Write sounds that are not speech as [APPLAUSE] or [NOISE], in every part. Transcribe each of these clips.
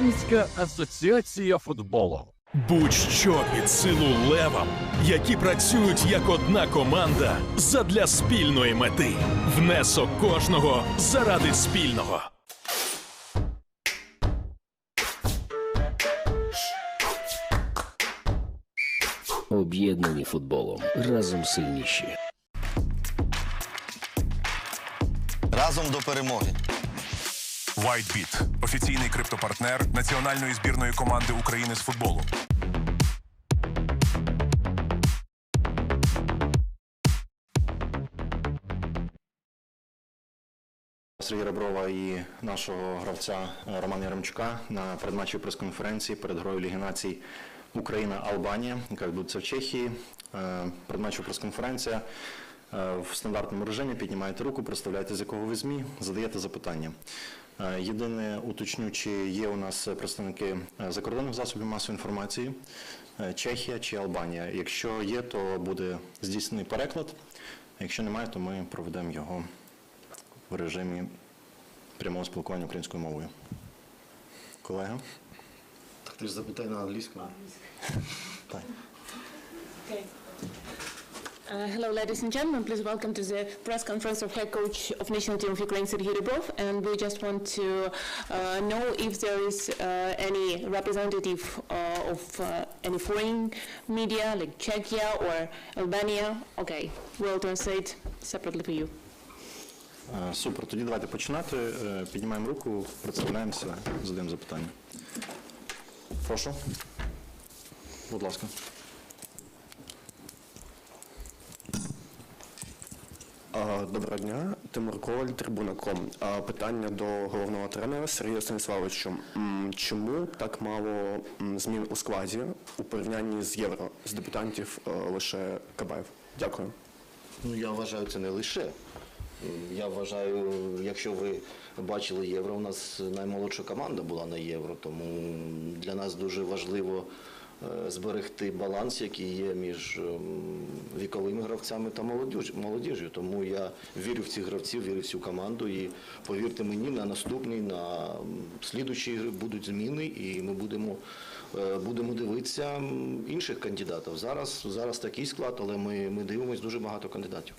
Українська асоціація футболу. Будь-що під силу левам, які працюють як одна команда задля спільної мети. Внесок кожного заради спільного. Об'єднані футболом разом сильніші. Разом до перемоги. WhiteBit – офіційний криптопартнер національної збірної команди України з футболу. Сергія Реброва і нашого гравця Романа Яремчука на передматчевій прес-конференції перед грою Ліги націй Україна-Албанія, яка відбудеться в Чехії. Е, Передматчева прес-конференція е, в стандартному режимі. Піднімаєте руку, представляєте, з якого ви ЗМІ, задаєте запитання. Е, Єдине уточню, чи є у нас представники е, закордонних засобів масової інформації, е, Чехія чи Албанія. Якщо є, то буде здійснений переклад. Якщо немає, то ми проведемо його в режимі прямого спілкування українською мовою. Колега? Так ти ж запитай на англійському. Так. [LAUGHS] Okay. Uh, hello, ladies and gentlemen. Please welcome to the press conference of head coach of national team of Ukraine, Sergei Rybov. And we just want to uh, know if there is uh, any representative uh, of uh, any foreign media, like Czechia or Albania. Okay, we'll translate separately for you. Е, Супер. Тоді давайте починати. Е, Піднімаємо руку, представляємося, задаємо запитання. Прошу. Будь ласка. Доброго дня, Тимур Коваль, Трибуна.ком. Питання до головного тренера Сергія Станіславовича. Чому так мало змін у складі у порівнянні з євро з дебютантів е, лише Кабаєв? Дякую. Ну я вважаю, це не лише. Я вважаю, якщо ви бачили євро, у нас наймолодша команда була на євро, тому для нас дуже важливо зберегти баланс, який є між ем, віковими гравцями та молодіж, молодіжю. Тому я вірю в цих гравців, вірю в цю команду. І повірте мені, на наступній, на слідучі ігри будуть зміни, і ми будемо. е, Будемо дивитися інших кандидатів. Зараз, зараз такий склад, але ми, ми дивимося дуже багато кандидатів.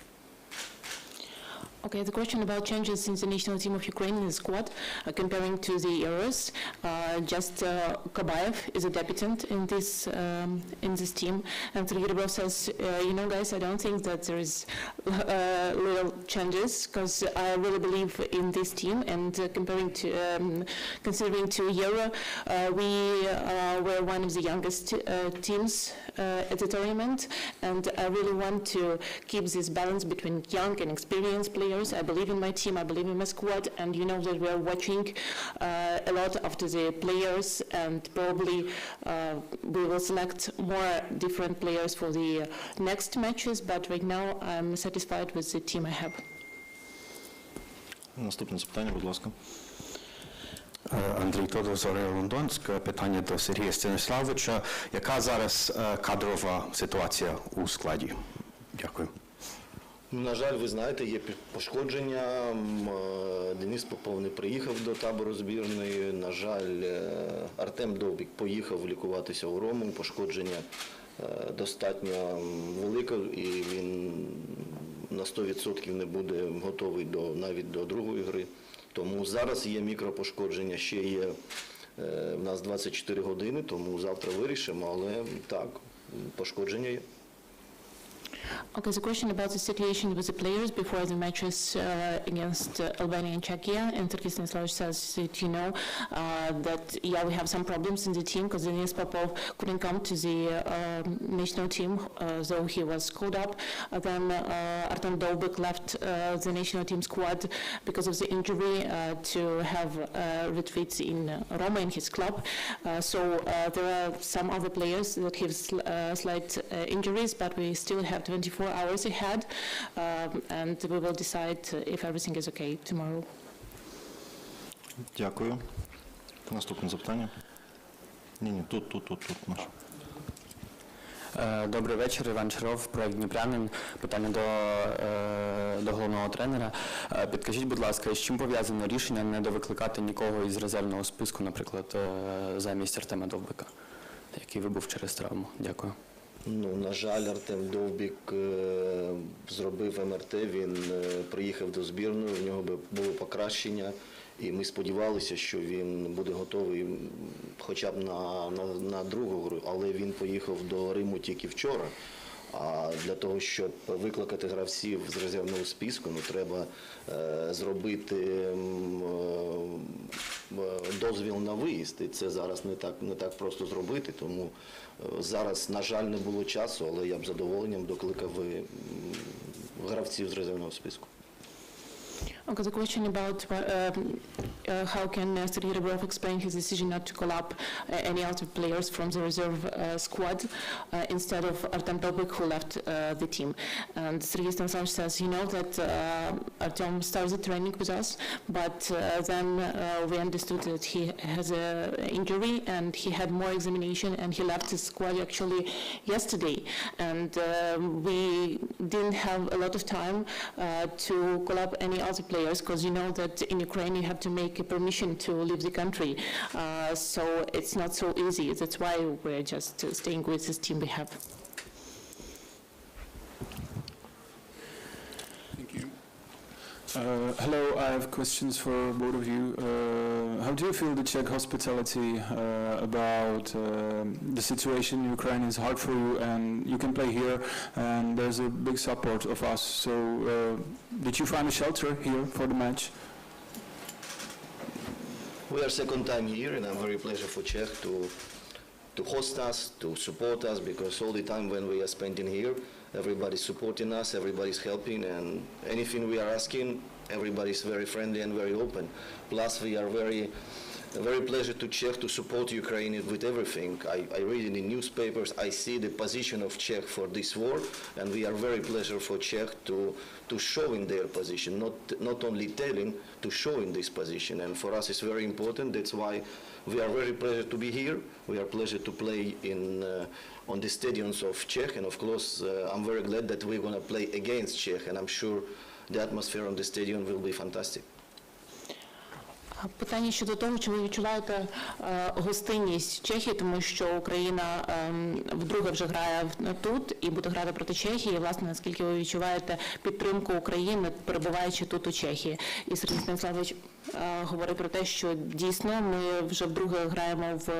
Okay, the question about changes in the national team of Ukraine in the squad, uh, comparing to the Euros, uh, just uh, Kabayev is a debutant in this um, in this team, and Sergei says, uh, you know, guys, I don't think that there is uh, little changes because I really believe in this team, and uh, comparing to um, considering to Euro, we were one of the youngest teams at the tournament, and I really want to keep this balance between young and experienced players I believe in my team, I believe in my squad, and you know that we are watching uh, a lot after the players, and probably uh, we will select more different players for the next matches. But right now, I'm satisfied with the team I have. Наступне запитання, будь ласка. Е, Андрій Тодор, Зоря Лондонська. Питання до Сергія Станіславовича. Яка зараз е, кадрова ситуація у складі? Дякую. Ну, На жаль, ви знаєте, є пошкодження. Е, Денис Попов не приїхав до табору збірної. На жаль, е, Артем Довбік поїхав лікуватися у Рому. Пошкодження е, достатньо велике, і він на 100% не буде готовий до навіть до другої гри. Тому зараз є мікропошкодження, ще є в нас 24 години, тому завтра вирішимо, але так, пошкодження є. Okay, the question about the situation with the players before the matches uh, against uh, Albania and Czechia, and Sergei Stanislavich says that you know uh, that yeah we have some problems in the team because Denis Popov couldn't come to the um, national team uh, though he was called up. Uh, then uh, Artem Dolbek left uh, the national team squad because of the injury uh, to have uh, retreats in uh, Roma in his club. Uh, so uh, there are some other players that have sl- uh, slight uh, injuries, but we still have 24 hours ahead, um, and we will decide uh, if everything is okay tomorrow. Дякую. Наступне запитання. Ні, ні, тут, тут, тут, тут. Наш. Е, Добрий вечір, Іван Шаров, проект Дніпрянин. Питання до, е, до головного тренера. Е, Підкажіть, будь ласка, з чим пов'язане рішення не довикликати нікого із резервного списку, наприклад, замість Артема Довбика, який вибув через травму? Дякую. Ну, на жаль, Артем Довбік е, зробив МРТ, він е, приїхав до збірної, в нього би було покращення, і ми сподівалися, що він буде готовий хоча б на, на, на другу гру, але він поїхав до Риму тільки вчора. А для того, щоб викликати гравців з резервного списку, ну треба е, зробити е, дозвіл на виїзд. І це зараз не так не так просто зробити. Тому е, зараз, на жаль, не було часу, але я б задоволенням докликав гравців з резервного списку. Okay, the question about uh, uh, how can uh, Sergei Rebrov explain his decision not to call up uh, any other players from the reserve uh, squad uh, instead of Artem Dobik, who left uh, the team. And Sergei Stanislavich says, you know that Artem started training with us, but then we understood that he has an injury and he had more examination and he left the squad actually yesterday. And um, we didn't have a lot of time to call up any other players because you know that in Ukraine you have to make a permission to leave the country. Uh, so it's not so easy. That's why we're just staying with this team we have. Thank you. Uh, hello, I have questions for both of you. Uh, how do you feel the Czech hospitality uh, about um the situation in Ukraine is hard for you and you can play here and there's a big support of us. So uh, did you find a shelter here for the match? We are second time here, and I'm very pleasure for Czech to to host us, to support us, because all the time when we are spending here, everybody's supporting us, everybody's helping, and anything we are asking, everybody's very friendly and very open. Plus, we are very very pleasure to Czech to support Ukraine with everything. I, I read in the newspapers, I see the position of Czech for this war, and we are very pleasure for Czech to to showing their position, not not only telling, to showing this position. And for us, it's very important. That's why we are very pleasure to be here. We are pleasure to play in uh, on the stadiums of Czech, and of course, uh, I'm very glad that we're going to play against Czech, and I'm sure the atmosphere on the stadium will be fantastic. Питання щодо того, чи ви відчуваєте е, гостинність Чехії, тому що Україна ем, вдруге вже грає тут і буде грати проти Чехії. Власне, наскільки ви відчуваєте підтримку України, перебуваючи тут у Чехії? І Сергій Станіславович говорить про те, що дійсно ми вже вдруге граємо в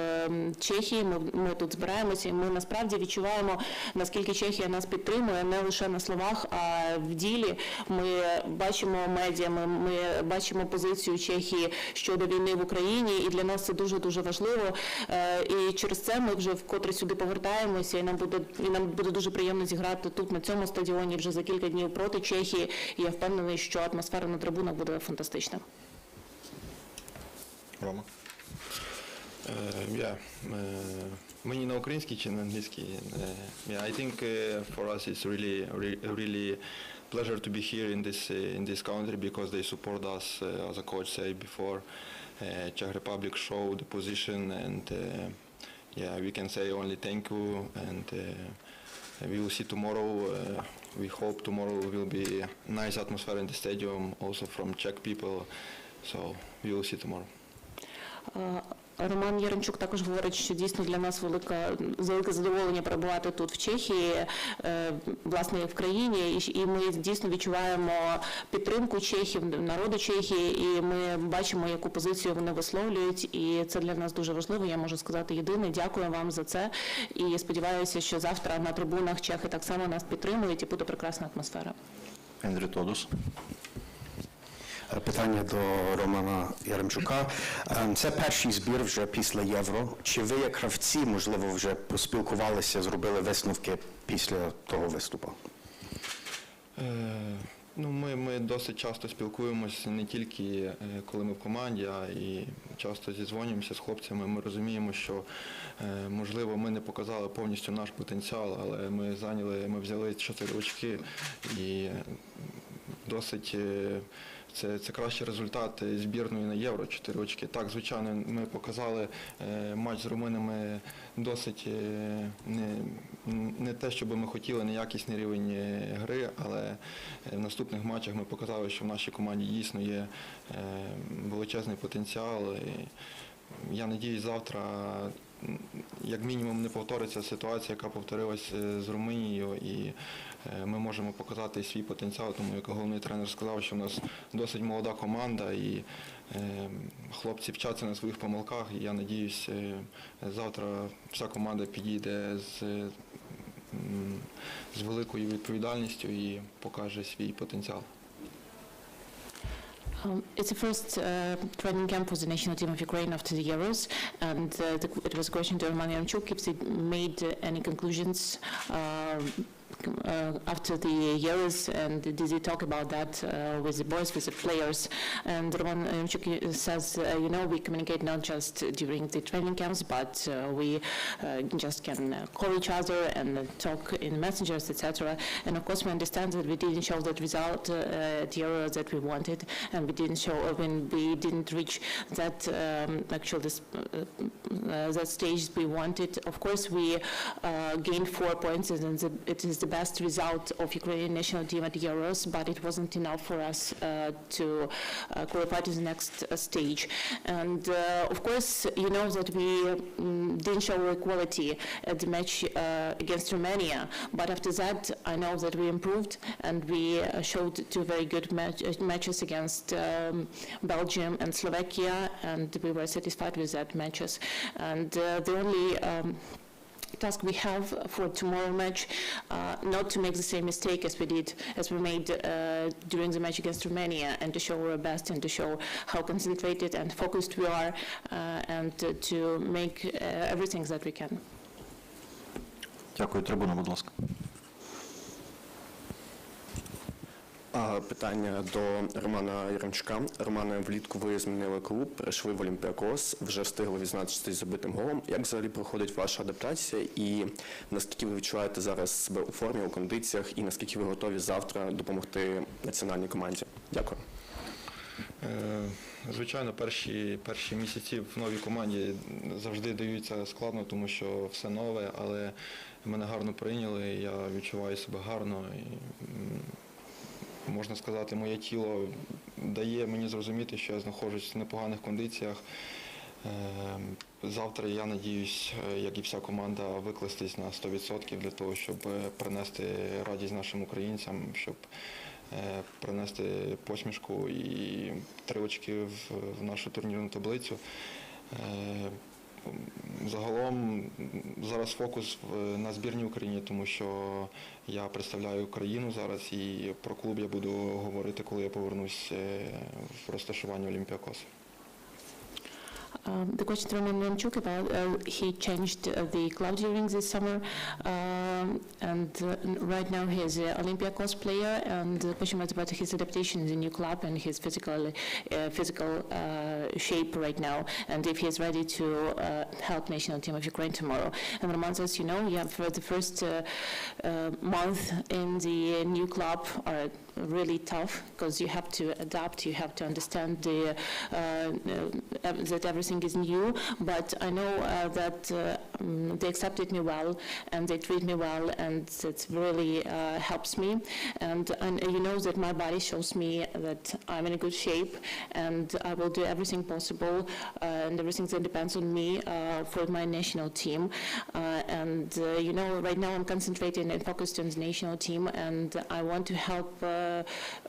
Чехії. Ми, ми тут збираємося, і ми насправді відчуваємо, наскільки Чехія нас підтримує не лише на словах, а в ділі. Ми бачимо медіа, ми, ми бачимо позицію Чехії щодо війни в Україні, і для нас це дуже дуже важливо. Е, І через це ми вже вкотре сюди повертаємося, і нам буде і нам буде дуже приємно зіграти тут на цьому стадіоні вже за кілька днів проти Чехії. І я впевнений, що атмосфера на трибунах буде фантастична. Рома. Uh, yeah, uh, мені на українській чи на англійській? Uh, yeah, I think uh, for us it's really, really, really pleasure to be here in this uh, in this country because they support us, uh, as a coach said before. Uh, Czech Republic show the position, and uh, yeah, we can say only thank you, and uh, we will see tomorrow. Uh, we hope tomorrow will be nice atmosphere in the stadium, also from Czech people. So we will see tomorrow. Е, Роман Яремчук також говорить, що дійсно для нас велика велике задоволення перебувати тут в Чехії, е, власне в країні, і- ми дійсно відчуваємо підтримку чехів, народу Чехії, і ми бачимо, яку позицію вони висловлюють, і це для нас дуже важливо. Я можу сказати єдине. Дякую вам за це. І сподіваюся, що завтра на трибунах чехи так само нас підтримують і буде прекрасна атмосфера. Ендрю Тодус. Питання до Романа Яремчука. Е, Це перший збір вже після Євро. Чи ви, як гравці, можливо, вже поспілкувалися, зробили висновки після того виступу? Е, Ну, ми, ми досить часто спілкуємося не тільки е, коли ми в команді, а і часто зізвонюємося з хлопцями. Ми розуміємо, що е, можливо ми не показали повністю наш потенціал, але ми зайняли, ми взяли чотири очки і досить е, це, це кращий результат збірної на євро 4 очки. Так, звичайно, ми показали е, матч з румунами досить е, не, не те, що би ми хотіли, неякісний рівень е, гри, але в наступних матчах ми показали, що в нашій команді дійсно є величезний потенціал. І я надіюсь, завтра як мінімум не повториться ситуація, яка повторилась з Румунією, і ми можемо показати свій потенціал, тому як головний тренер сказав, що в нас досить молода команда і е, хлопці вчаться на своїх помилках. Я надіюсь, е, завтра вся команда підійде з, з великою відповідальністю і покаже свій потенціал. Um, It's the first uh, training camp for the national team of Ukraine after the Euros, and uh, the- it was a question to Roman Yaremchuk if they made uh, any conclusions uh, uh, after the Euros, and did they talk about that uh, with the boys, with the players? And Roman Yaremchuk says, uh, you know, we communicate not just during the training camps, but uh, we uh, just can uh, call each other and uh, talk in messengers, etc. And of course, we understand that we didn't show that result uh, the Euro that we wanted, and we didn't show uh, when we didn't reach that um, actual this, uh, uh, that stage we wanted. Of course, we uh, gained four points, and it is the best result of Ukrainian national team at Euros, but it wasn't enough for us uh, to uh, qualify to the next uh, stage. And of course, you know that we mm, didn't show equality at the match against Romania, but after that, I know that we improved and we showed two very good match- matches against um, Belgium and Slovakia, and we were satisfied with that matches. And the only um, task we have for tomorrow match, uh, not to make the same mistake as we did, as we made uh, during the match against Romania, and to show our best and to show how concentrated and focused we are, uh, and uh, to make uh, everything that we can. Дякую, трибуна, будь ласка. Питання до Романа Яремчука. Романе, влітку ви змінили клуб, перейшли в Олімпіакос, вже встигли відзначитись забитим голом. Як взагалі проходить ваша адаптація і наскільки ви відчуваєте зараз себе у формі, у кондиціях, і наскільки ви готові завтра допомогти національній команді? Дякую. Е, Звичайно, перші, перші місяці в новій команді завжди даються складно, тому що все нове, але мене гарно прийняли, я відчуваю себе гарно. І, можна сказати, моє тіло дає мені зрозуміти, що я знаходжусь в непоганих кондиціях. Е, Завтра я надіюсь, е, як і вся команда, викластись на 100% для того, щоб е, принести радість нашим українцям, щоб е, принести посмішку і три очки в нашу турнірну таблицю. Загалом зараз фокус на збірній Україні, тому що я представляю Україну зараз і про клуб я буду говорити, коли я повернусь е, в розташування Олімпіакосу. Um, The question from Nemchuk about, uh, he changed uh, the club during this summer, um, and uh, right now he is an Olympiacos player, and the question was about his adaptation in the new club and his physical, uh, physical uh, shape right now, and if he is ready to uh, help national team of Ukraine tomorrow. And Roman says, you know, have uh, the first uh, uh, month in the new club are really tough because you have to adapt, you have to understand the, uh, uh, that everything is new, but I know uh, that um, they accepted me well and they treat me well and it really helps me. And, and you know that my body shows me that I'm in a good shape and I will do everything possible uh, and everything that depends on me uh, for my national team. Uh, and you know, right now I'm concentrating and focused on the national team and I want to help uh,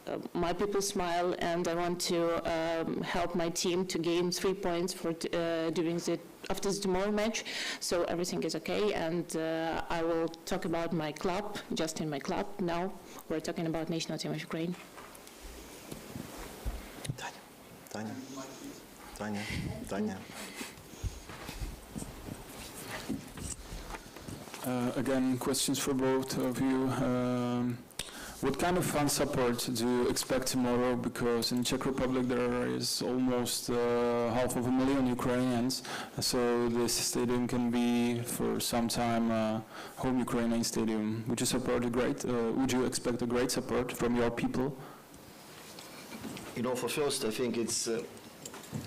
uh, my people smile, and I want to um, help my team to gain three points for uh, doing the after the tomorrow match, so everything is okay. And uh, I will talk about my club, just in my club. Now we're talking about national team of Ukraine. Tanya, Tanya, Tanya, Tanya. Uh, again, questions for both of you. Um, what kind of fan support do you expect tomorrow? Because in Czech Republic there is almost uh, half of a million Ukrainians, so this stadium can be for some time uh, home Ukrainian stadium. Would you support a great? Uh, would you expect a great support from your people? You know, for first, I think it's, uh,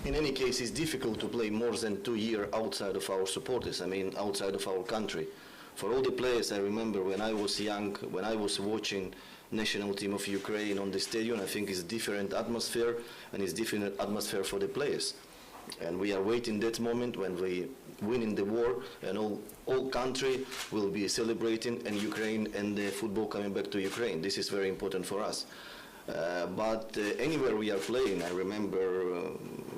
in any case, it's difficult to play more than two years outside of our supporters, I mean, outside of our country. For all the players, I remember when I was young, when I was watching national team of Ukraine on the stadium, I think it's different atmosphere and it's different atmosphere for the players. And we are waiting that moment when we win in the war and all, all country will be celebrating and Ukraine and the football coming back to Ukraine. This is very important for us. Uh, but uh, anywhere we are playing, I remember uh,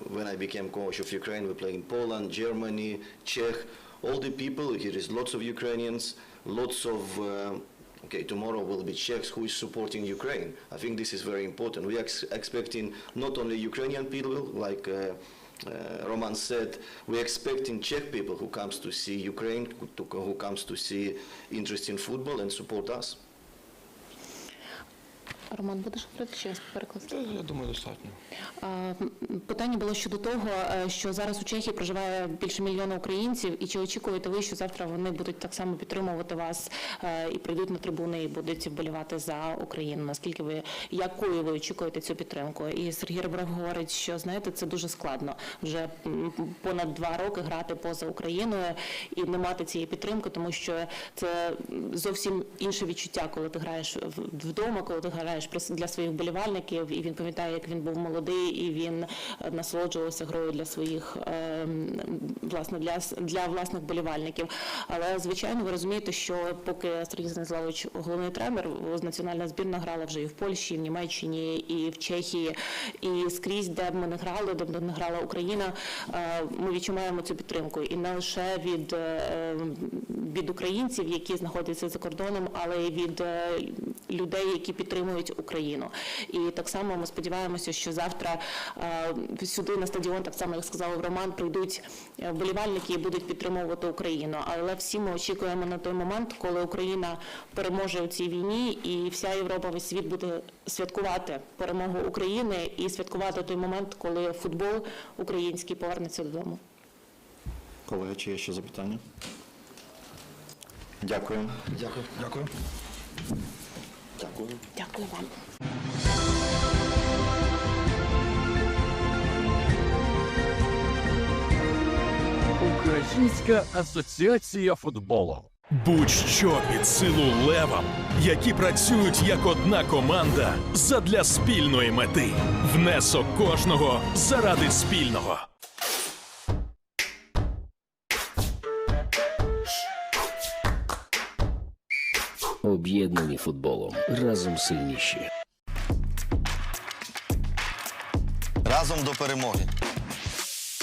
when I became coach of Ukraine, we play in Poland, Germany, Czech, all the people, here is lots of Ukrainians, lots of, uh, okay, tomorrow will be Czechs who is supporting Ukraine. I think this is very important. We are ex- expecting not only Ukrainian people, like uh, uh, Roman said, we're expecting Czech people who comes to see Ukraine, who, to, who comes to see interest in football and support us. Роман, будеш говорити чи перекласти? Я думаю, достатньо. Питання було щодо того, е, що зараз у Чехії проживає більше мільйона українців, і чи очікуєте ви, що завтра вони будуть так само підтримувати вас е, і прийдуть на трибуни і будуть вболівати за Україну? Наскільки ви якою ви очікуєте цю підтримку? І Сергій Ребров говорить, що знаєте, це дуже складно вже понад два роки грати поза Україною і не мати цієї підтримки, тому що це зовсім інше відчуття, коли ти граєш вдома, коли ти граєш при- для своїх вболівальників, і він пам'ятає, як він був молодий, і він е, насолоджувався грою для своїх е, власне для, для власних вболівальників. Але звичайно, ви розумієте, що поки Сергій Станіславович головний тренер, національна збірна грала вже і в Польщі, і в Німеччині, і в Чехії, і скрізь, де б ми не грали, де б не грала Україна, е, ми відчуваємо цю підтримку і не лише від, е, від українців, які знаходяться за кордоном, але й від людей, які підтримують Україну. І так само ми сподіваємося, що завтра е, сюди на стадіон, так само як сказав Роман, прийдуть е, вболівальники і будуть підтримувати Україну. Але всі ми очікуємо на той момент, коли Україна переможе у цій війні, і вся Європа, весь світ буде святкувати перемогу України і святкувати той момент, коли футбол український повернеться додому. Колеги, чи є ще запитання? Дякую. Дякую. Дякую. Дякую. Дякую вам. Українська асоціація футболу. Будь-що під силу левам, які працюють як одна команда задля спільної мети. Внесок кожного заради спільного. Об'єднані футболом. Разом сильніші. Разом до перемоги.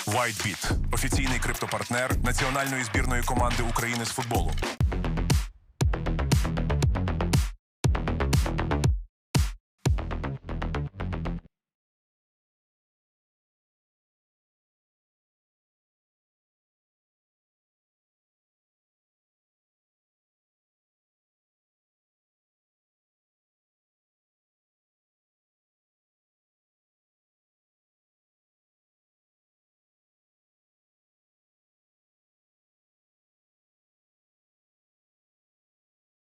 WhiteBit – офіційний криптопартнер національної збірної команди України з футболу.